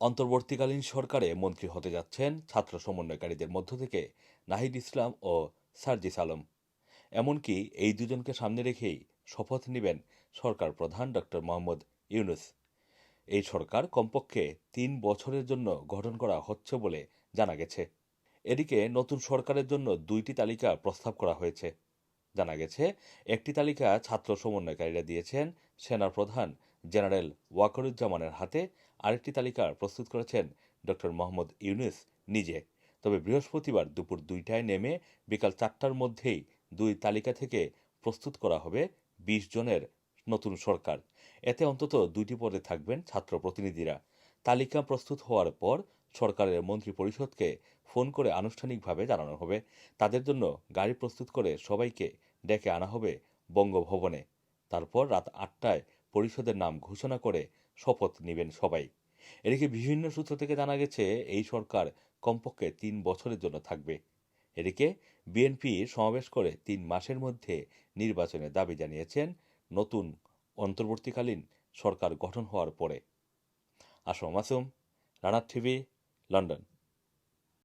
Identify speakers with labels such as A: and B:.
A: অন্তর্বর্তীকালীন সরকারে মন্ত্রী হতে যাচ্ছেন ছাত্র সমন্বয়কারীদের মধ্য থেকে নাহিদ ইসলাম ও সার্জিস আলম। এমনকি এই দুজনকে সামনে রেখেই শপথ নেবেন সরকার প্রধান ডক্টর মোহাম্মদ ইউনুস। এই সরকার কমপক্ষে তিন বছরের জন্য গঠন করা হচ্ছে বলে জানা গেছে। এদিকে নতুন সরকারের জন্য দুইটি তালিকা প্রস্তাব করা হয়েছে। জানা গেছে, একটি তালিকা ছাত্র সমন্বয়কারীরা দিয়েছেন সেনা প্রধান জেনারেল ওয়াকরুজ্জামানের হাতে আরেকটি তালিকা প্রস্তুত করেছেন ডক্টর মোহাম্মদ ইউনুস নিজে। তবে বৃহস্পতিবার দুপুর দুইটায় নেমে বিকাল চারটার মধ্যেই দুই তালিকা থেকে প্রস্তুত করা হবে বিশ জনের নতুন সরকার। এতে অন্তত দুইটি পদে থাকবেন ছাত্র প্রতিনিধিরা। তালিকা প্রস্তুত হওয়ার পর সরকারের মন্ত্রী পরিষদকে ফোন করে আনুষ্ঠানিকভাবে জানানো হবে। তাদের জন্য গাড়ি প্রস্তুত করে সবাইকে ডেকে আনা হবে বঙ্গভবনে। তারপর রাত আটটায় পরিষদের নাম ঘোষণা করে শপথ নেবেন সবাই। এদিকে বিভিন্ন সূত্র থেকে জানা গেছে, এই সরকার কমপক্ষে তিন বছরের জন্য থাকবে। এদিকে বিএনপি সমাবেশ করে তিন মাসের মধ্যে নির্বাচনের দাবি জানিয়েছেন, নতুন অন্তর্বর্তীকালীন সরকার গঠন হওয়ার পরে। Assam Masum TV, London.